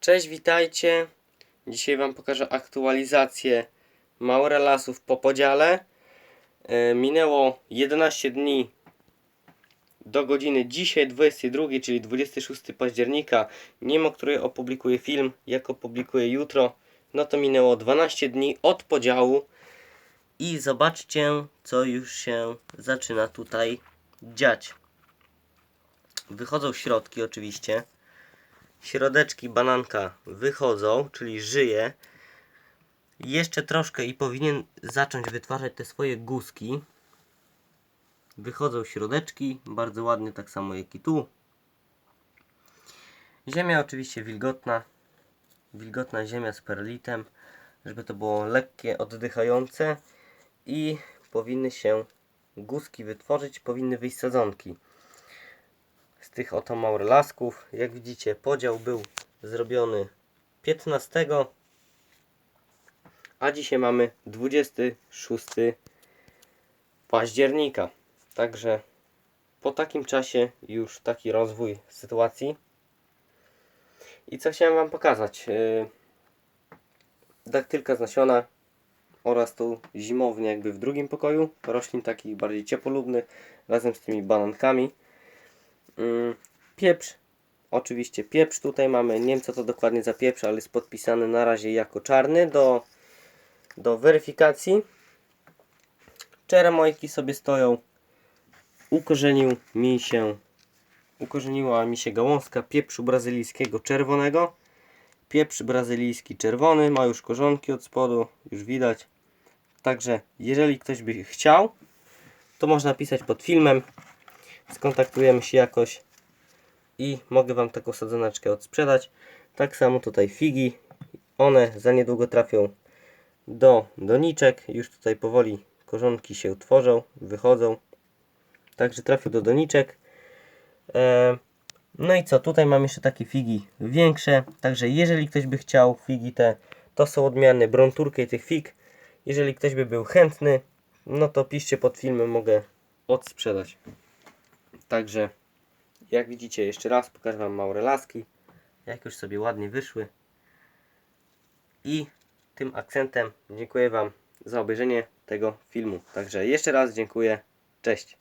Cześć, witajcie. Dzisiaj Wam pokażę aktualizację Maurelasów po podziale. E, minęło 11 dni do godziny dzisiaj 22, czyli 26 października, mimo której opublikuję film, jak opublikuję jutro, no to minęło 12 dni od podziału i zobaczcie, co już się zaczyna tutaj dziać. Wychodzą środki oczywiście. Środeczki bananka wychodzą, czyli żyje. Jeszcze troszkę i powinien zacząć wytwarzać te swoje guzki. Wychodzą środeczki, bardzo ładnie, tak samo jak i tu. Ziemia oczywiście wilgotna. Wilgotna ziemia z perlitem, żeby to było lekkie, oddychające i powinny się guzki wytworzyć, powinny wyjść sadzonki z tych oto maurelasków. Jak widzicie, podział był zrobiony 15, a dzisiaj mamy 26 października. Także po takim czasie już taki rozwój sytuacji. I co chciałem Wam pokazać? Yy, Daktylka z nasiona oraz tu zimownie jakby w drugim pokoju. Roślin takich bardziej ciepłolubnych razem z tymi banankami. Mm, Pieprz, oczywiście pieprz tutaj mamy, nie wiem co to dokładnie za pieprz, ale jest podpisany na razie jako czarny do, do weryfikacji. Czeremojki sobie stoją. Ukorzenił mi się, ukorzeniła mi się gałązka pieprzu brazylijskiego czerwonego. Pieprz brazylijski czerwony, ma już korzonki od spodu, już widać. Także jeżeli ktoś by chciał, to można pisać pod filmem skontaktujemy się jakoś i mogę Wam taką sadzoneczkę odsprzedać. Tak samo tutaj figi, one za niedługo trafią do doniczek, już tutaj powoli korzonki się tworzą, wychodzą, także trafią do doniczek. E, no i co, tutaj mam jeszcze takie figi większe, także jeżeli ktoś by chciał figi te, to są odmiany bronturkę tych fig. Jeżeli ktoś by był chętny, no to piszcie pod filmem, mogę odsprzedać. Także, jak widzicie, jeszcze raz pokażę Wam maurelaski, jak już sobie ładnie wyszły. I tym akcentem dziękuję Wam za obejrzenie tego filmu. Także jeszcze raz dziękuję. Cześć.